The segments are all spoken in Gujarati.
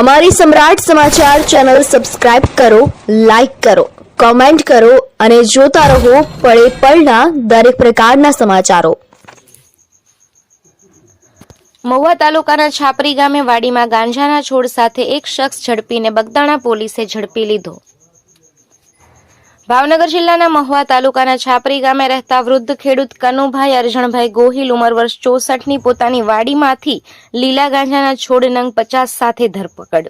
અમારી સમ્રાટ સમાચાર ચેનલ સબસ્ક્રાઇબ કરો, લાઇક કરો, કોમેન્ટ કરો અને જોતા રહો પળે પળના દરેક પ્રકારના સમાચારો. મહુવા તાલુકાના છાપરી ગામે વાડીમાં ગાંજાના છોડ સાથે એક શખ્સ ઝડપીને બગદાણા પોલીસે ઝડપી લીધો. ભાવનગર જિલ્લાના મહુવા તાલુકાના છાપરી ગામે રહેતા વૃદ્ધ ખેડૂત કનુભાઈ અરજણભાઈ ગોહિલ ઉંમર વર્ષ ચોસઠની પોતાની વાડીમાંથી લીલા ગાંજાના છોડ નંગ પચાસ સાથે ધરપકડ.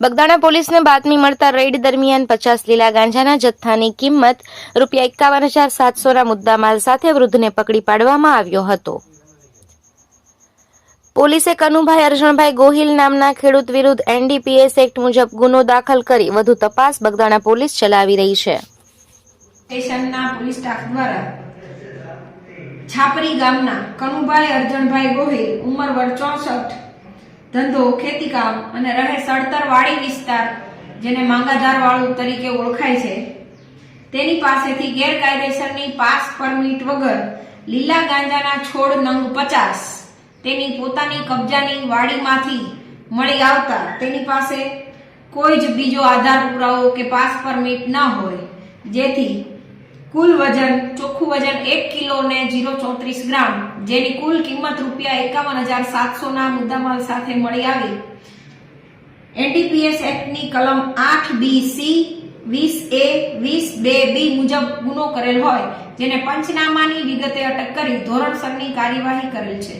બગદાણા પોલીસને બાતમી મળતા રેડ દરમિયાન પચાસ લીલા ગાંજાના જથ્થાની કિંમત રૂપિયા એકાવન હજાર સાતસોના મુદ્દામાલ સાથે વૃદ્ધને પકડી પાડવામાં આવ્યો હતો. પોલીસે કનુભાઈ અરજણભાઈ ગોહિલ નામના ખેડૂત વિરુદ્ધ એનડીપીએસ એક્ટ મુજબ ગુનો દાખલ કરી વધુ તપાસ બગદાણા પોલીસ ચલાવી રહી છે. સ્ટેશનના પોલીસ સ્ટાફ દ્વારા છાપરી ગામના કનુભાઈ અરજણભાઈ ગોહિલ ઉંમર વર્ષ ચોસઠ, ધંધો, ખેતીકામ અને રહે સડતર વાડી વિસ્તાર, જેને માંગાધાર વાળું તરીકે ઓળખાય છે. તેની પાસેથી ગેરકાયદેસરની પાસ પરમિટ વગર લીલા ગાંજાના છોડ નંગ પચાસ. તેની પોતાની કબજાની વાડીમાંથી મળી આવતા તેની પાસે કોઈ જ બીજો આધાર પુરાવો કે પાસ પરમિટ ન હોય. જેથી કુલ વજન, ચોખ્ખું વજન એક કિલો ને જીરો ચોત્રીસ ગ્રામ, જેની કુલ કિંમત રૂપિયા એકાવન હજાર સાતસો ના મુદ્દામાલ સાથે મળી આવી. એનડીપીએસ એક્ટની કલમ આઠ બી સી વીસ એ વીસ બે બી મુજબ ગુનો કરેલ હોય, જેને પંચનામાની વિગતે અટક કરી ધોરણસરની કાર્યવાહી કરેલ છે.